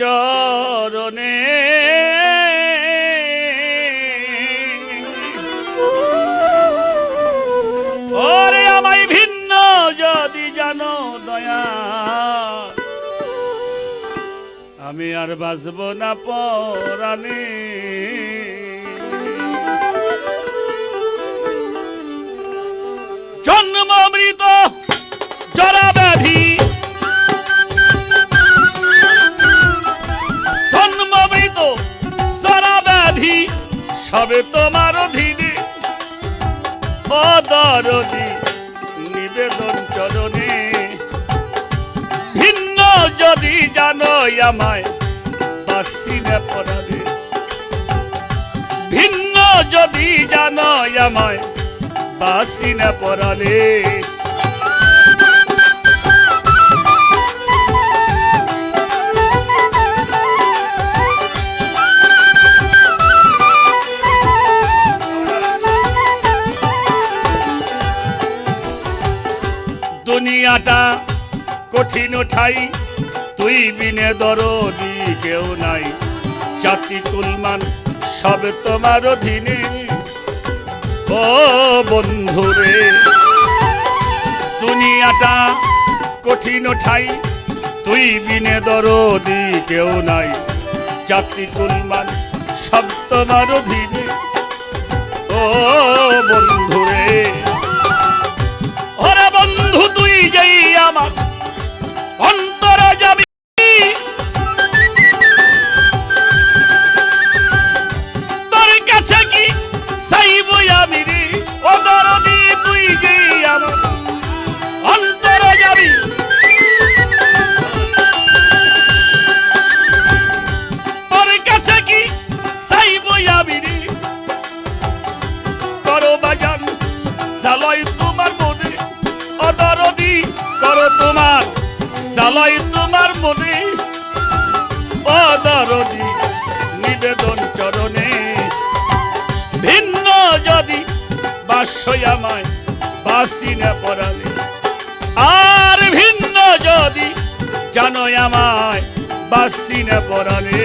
চরণে। ওরে আমায় ভিন্ন যদি জানো দয়া আমি আর বাঁচব না পরাণে। সবে তোমার অধীনে। অদরদি নিবেদন চরণে। ভিন্ন যদি জানো আমায়, বাসি না পরাবে ভিন্ন যদি জানো আমায়, বাসি না পরালে। দুনিয়াটা কঠিন ঠাই। তুই বিনে দরদি কেউ নাই। জাতি কুলমান সব তোমার অধীনে। ও বন্ধুরে, দুনিয়াটা কঠিন ঠাই। তুই বিনে দরদি কেউ নাই। জাতি কুলমান সব তোমার অধীনে। ও বন্ধুরে সালয় তোমার মনে। অদরদি নিবেদন চরণে। ভিন্ন যদি বাসয়ামায় বাসি না পড়ালে আর ভিন্ন যদি জানো আমায় বাসি না পড়ালে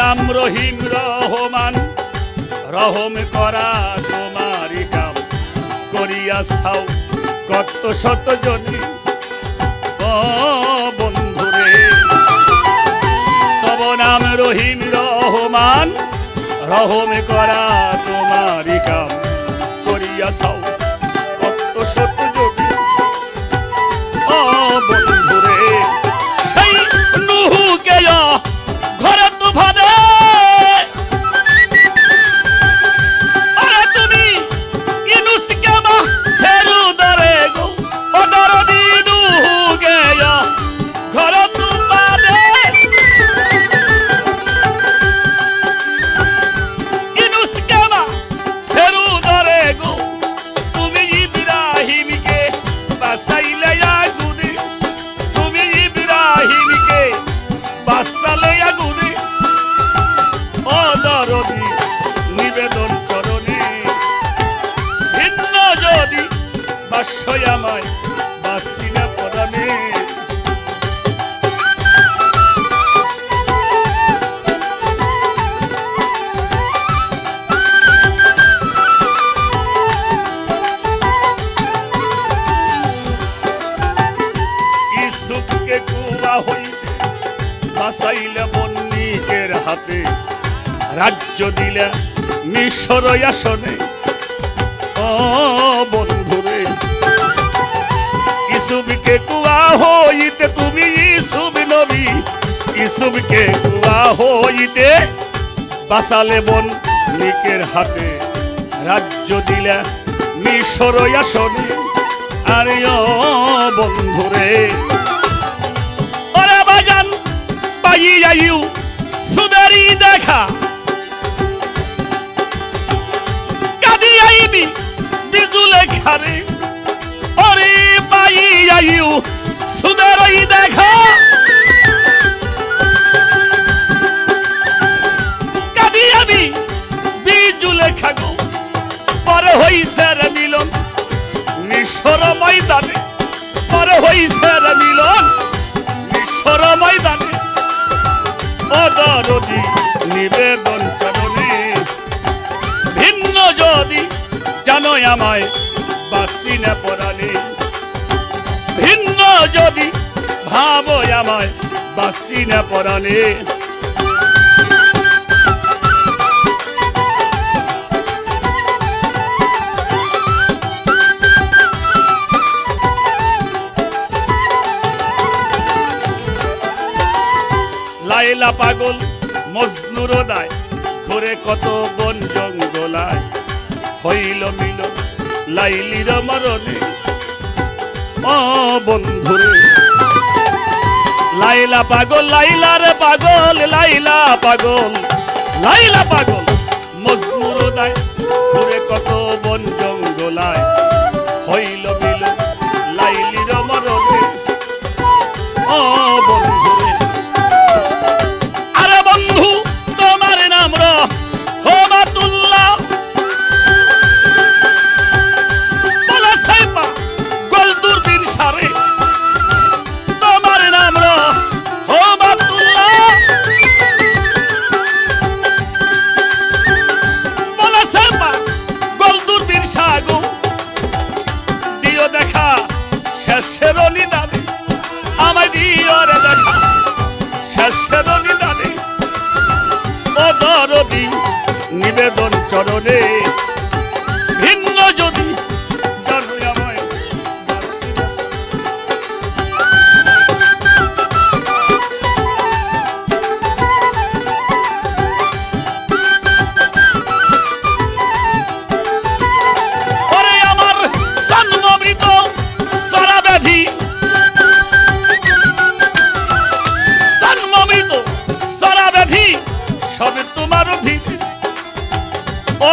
নাম রহিম রহমান। রহম করা তোমারি কাম, করিয়া সাও কত শত জনে। ও বন্ধুরে, তব নাম রহিম রহমান, রহম করা তোমারি কাম, করিয়া সাও বাস্যই আমায় বাসি না বন্নিকের হাতে। রাজ্য দিলে মিশর আসনে। ও বন্ধুরে হইতে তুমি ইসুব নবী ইসুবকে কুয়া হইতে বাসালে বন নিকের হাতে। রাজ্য দিলে মিশর আসনে, আরে ও বন্ধুরে ওরে বাজান পাই যাইউ সুদারি দেখা। হইছে মিলন। নিঃস্বর ময়দানে, পর হইছে মিলন। নিঃস্বর ময়দানে, অদরদি নিবেদন চরণে ভিন্ন যদি জানো আমায় বাসি না পড়ালে। ভিন্ন যদি ভাবো আমায় বাসি না পড়ালে। লাইলা পাগল, মজনুর দায়। ঘুরে কত বন জঙ্গলায়। হইল মিল লাইলির মরণে। ও বন্ধুরে, লাইলা পাগল লাইলা রে পাগল, লাইলা পাগল লাইলা পাগল, মজনুর দায়। ঘুরে কত বন জঙ্গলায়। হইল মিল লাইলির আমায় দিও রে দেখা শেষের নিদানে। অদরদি নিবেদন চরণে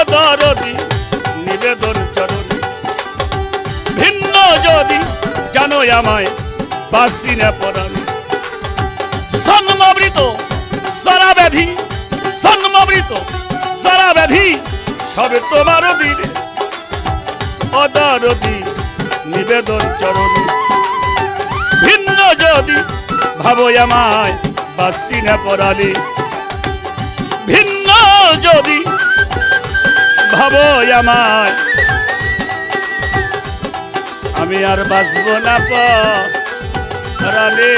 অদরদি নিবেদন ভিন্ন যদি জানো আমায় বাসি না সবে তোমার অধীন অদারতি নিবেদন চরণে। ভিন্ন যদি ভাবো আমায় বাসি না পড়ালে ভিন্ন যদি ভাবো আমায় আমি আর বাঁচব না পড়ালে